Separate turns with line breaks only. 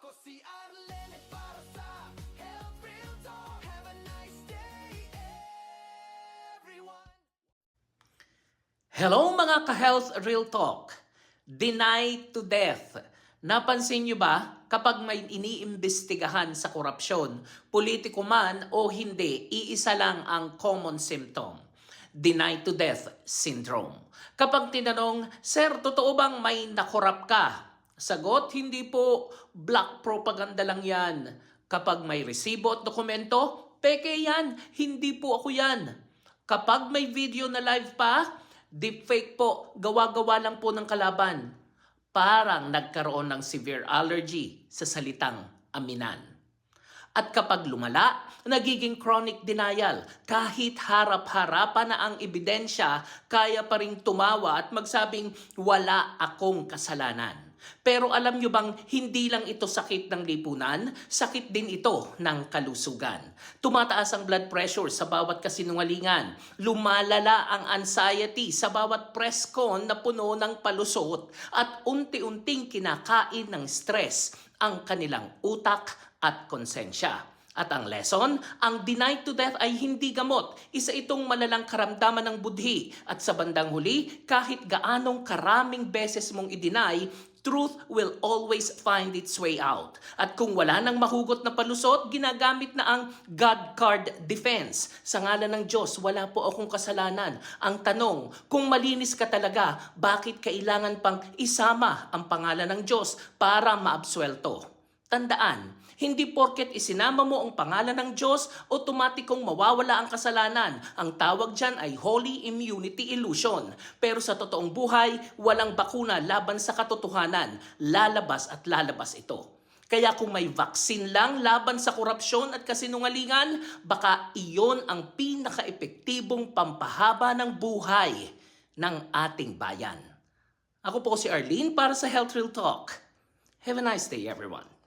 ako si Arlen para Health Real Talk. Have a nice day, everyone.
Hello mga ka-Health Real Talk. Deny to death. Napansin niyo ba kapag may iniimbestigahan sa korupsyon, politiko man o hindi, iisa lang ang common symptom deny to death syndrome. Kapag tinanong, Sir, totoo bang may nakorap ka? Sagot, hindi po. Black propaganda lang yan. Kapag may resibo at dokumento, peke yan. Hindi po ako yan. Kapag may video na live pa, deepfake po, gawa-gawa lang po ng kalaban. Parang nagkaroon ng severe allergy sa salitang aminan. At kapag lumala, nagiging chronic denial. Kahit harap-harapan na ang ebidensya, kaya pa rin tumawa at magsabing wala akong kasalanan. Pero alam nyo bang hindi lang ito sakit ng lipunan, sakit din ito ng kalusugan. Tumataas ang blood pressure sa bawat kasinungalingan. Lumalala ang anxiety sa bawat press con na puno ng palusot at unti-unting kinakain ng stress ang kanilang utak at konsensya. At ang lesson, ang deny to death ay hindi gamot. Isa itong malalang karamdaman ng budhi. At sa bandang huli, kahit gaanong karaming beses mong i-deny, truth will always find its way out. At kung wala nang mahugot na palusot, ginagamit na ang God card defense. Sa ngalan ng Diyos, wala po akong kasalanan. Ang tanong, kung malinis ka talaga, bakit kailangan pang isama ang pangalan ng Diyos para maabswelto? Tandaan, hindi porket isinama mo ang pangalan ng Diyos, otomatikong mawawala ang kasalanan. Ang tawag dyan ay Holy Immunity Illusion. Pero sa totoong buhay, walang bakuna laban sa katotohanan. Lalabas at lalabas ito. Kaya kung may vaccine lang laban sa korupsyon at kasinungalingan, baka iyon ang pinaka-epektibong pampahaba ng buhay ng ating bayan. Ako po si Arlene para sa Health Real Talk. Have a nice day, everyone.